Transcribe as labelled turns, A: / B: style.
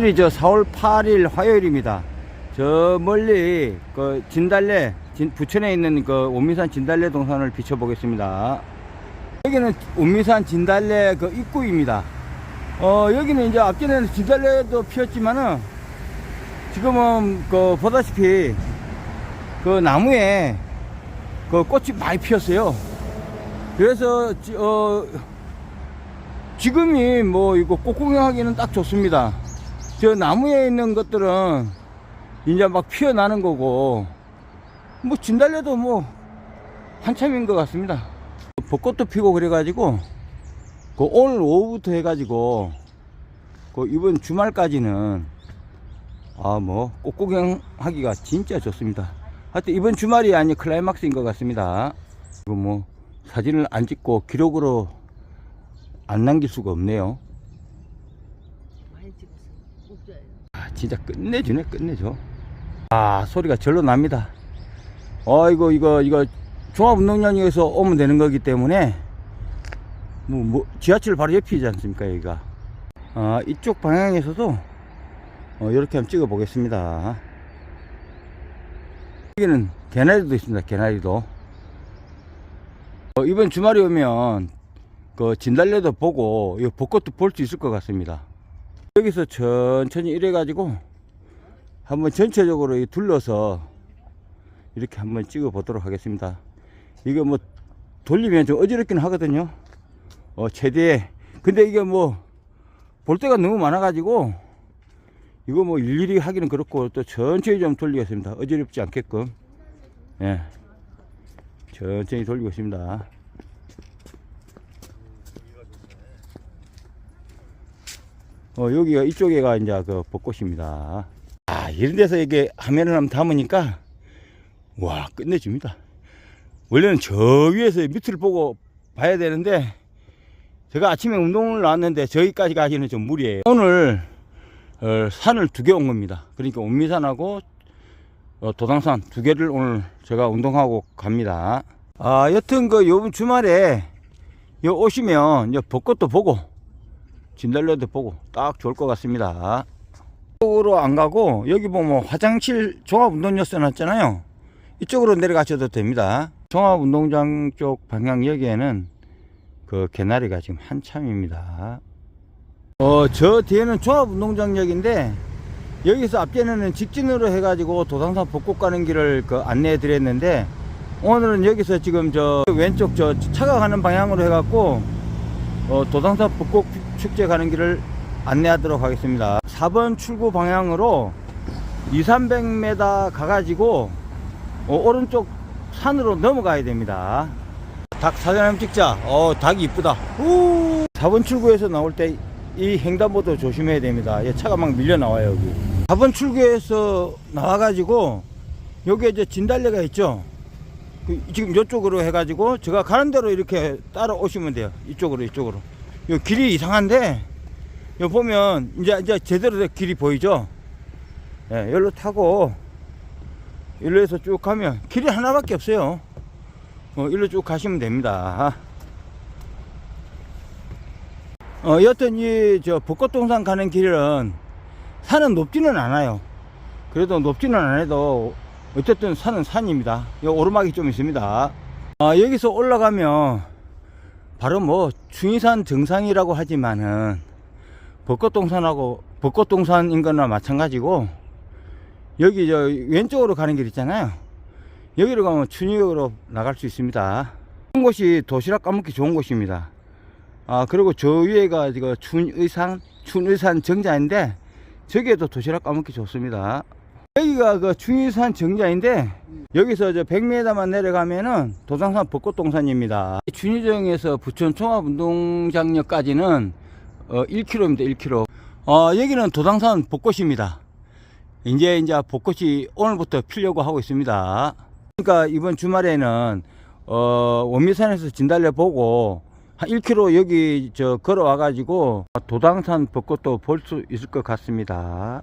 A: 오늘이 저 4월 8일 화요일입니다. 저 멀리 그 진달래 진- 부천에 있는 그 온미산 진달래 동산을 비춰보겠습니다. 여기는 온미산 진달래 그 입구입니다. 어 여기는 이제 앞전에는 진달래도 피었지만은 지금은 그 보다시피 그 나무에 그 꽃이 많이 피었어요. 그래서 지- 어 지금이 뭐 이거 꽃 구경하기는 딱 좋습니다. 저 나무에 있는 것들은 이제 막 피어나는 거고 뭐 진달래도 뭐 한참인 것 같습니다. 벚꽃도 피고 그래 가지고 그 오늘 오후부터 해 가지고 그 이번 주말까지는 아 뭐 꽃 구경하기가 진짜 좋습니다. 하여튼 이번 주말이 아니 클라이막스인 것 같습니다. 이거 뭐 사진을 안 찍고 기록으로 안 남길 수가 없네요.
B: 많이 찍었어. 꼭자예요.
A: 아, 진짜 끝내주네, 끝내줘. 아, 소리가 절로 납니다. 어, 이거, 이거, 이거, 종합운동장에서 오면 되는 거기 때문에, 뭐, 뭐, 지하철 바로 옆이지 않습니까, 여기가. 아, 이쪽 방향에서도, 어, 이렇게 한번 찍어 보겠습니다. 여기는 개나리도 있습니다, 개나리도. 어, 이번 주말에 오면, 그, 진달래도 보고, 이 벚꽃도 볼 수 있을 것 같습니다. 여기서 천천히 이래 가지고 한번 전체적으로 이 둘러서 이렇게 한번 찍어 보도록 하겠습니다. 이거 뭐 돌리면 좀 어지럽긴 하거든요. 어, 최대. 근데 이게 뭐볼 데가 너무 많아 가지고 이거 뭐 일일이 하기는 그렇고 또 천천히 좀 돌리겠습니다. 어지럽지 않게끔. 예. 천천히 돌리고 있습니다. 어, 여기가 이쪽에가 이제 그 벚꽃입니다. 아, 이런 데서 이게 화면을 한번 담으니까 와, 끝내줍니다. 원래는 저 위에서 밑을 보고 봐야 되는데 제가 아침에 운동을 나왔는데 저기까지 가기는 좀 무리예요. 오늘 어, 산을 두 개 온 겁니다. 그러니까 온미산하고 어, 도당산 두 개를 오늘 제가 운동하고 갑니다. 아, 여튼 그 요번 주말에 요 오시면 이제 벚꽃도 보고 진달래도 보고 딱 좋을 것 같습니다. 이쪽으로 안 가고 여기 보면 화장실 종합운동장 써놨잖아요. 이쪽으로 내려가셔도 됩니다. 종합운동장 쪽 방향 여기에는 그 개나리가 지금 한참입니다. 어, 저 뒤에는 종합운동장역인데 여기서 앞전에는 직진으로 해가지고 도당산 벚꽃 가는 길을 그 안내해 드렸는데 오늘은 여기서 지금 저 왼쪽 저 차가 가는 방향으로 해갖고 어, 도당산 벚꽃 축제 가는 길을 안내하도록 하겠습니다. 4번 출구 방향으로 2, 300m 가가지고 어, 오른쪽 산으로 넘어가야 됩니다. 닭 사진 한번 찍자. 어, 닭이 이쁘다. 우! 4번 출구에서 나올 때 이 횡단보도 조심해야 됩니다. 얘 차가 막 밀려 나와요, 여기. 4번 출구에서 나와가지고 여기에 이제 진달래가 있죠. 그 지금 이쪽으로 해가지고 제가 가는 대로 이렇게 따라오시면 돼요. 이쪽으로 이쪽으로. 요 길이 이상한데 요 보면 이제 이제 제대로 된 길이 보이죠. 예, 여기로 타고 일로 해서 쭉 가면 길이 하나밖에 없어요. 어, 일로 쭉 가시면 됩니다. 어, 여튼 이 저 벚꽃동산 가는 길은 산은 높지는 않아요. 그래도 높지는 않아도 어쨌든 산은 산입니다. 이 오르막이 좀 있습니다. 아, 여기서 올라가면 바로 뭐 중위산 정상이라고 하지만은 벚꽃동산하고 벚꽃동산인 거나 마찬가지고 여기 저 왼쪽으로 가는 길 있잖아요. 여기로 가면 춘희역으로 나갈 수 있습니다. 이런 곳이 도시락 까먹기 좋은 곳입니다. 아 그리고 저 위에가 춘의산 춘의산 정자인데 저기에도 도시락 까먹기 좋습니다. 여기가 그 춘의산 정자인데 여기서 저 100m만 내려가면은 도당산 벚꽃동산입니다. 춘의정에서 부천 종합운동장역까지는 어 1km입니다. 1km. 어 여기는 도당산 벚꽃입니다. 이제 이제 벚꽃이 오늘부터 피려고 하고 있습니다. 그러니까 이번 주말에는 어 원미산에서 진달래 보고 한 1km 여기 저 걸어와 가지고 도당산 벚꽃도 볼 수 있을 것 같습니다.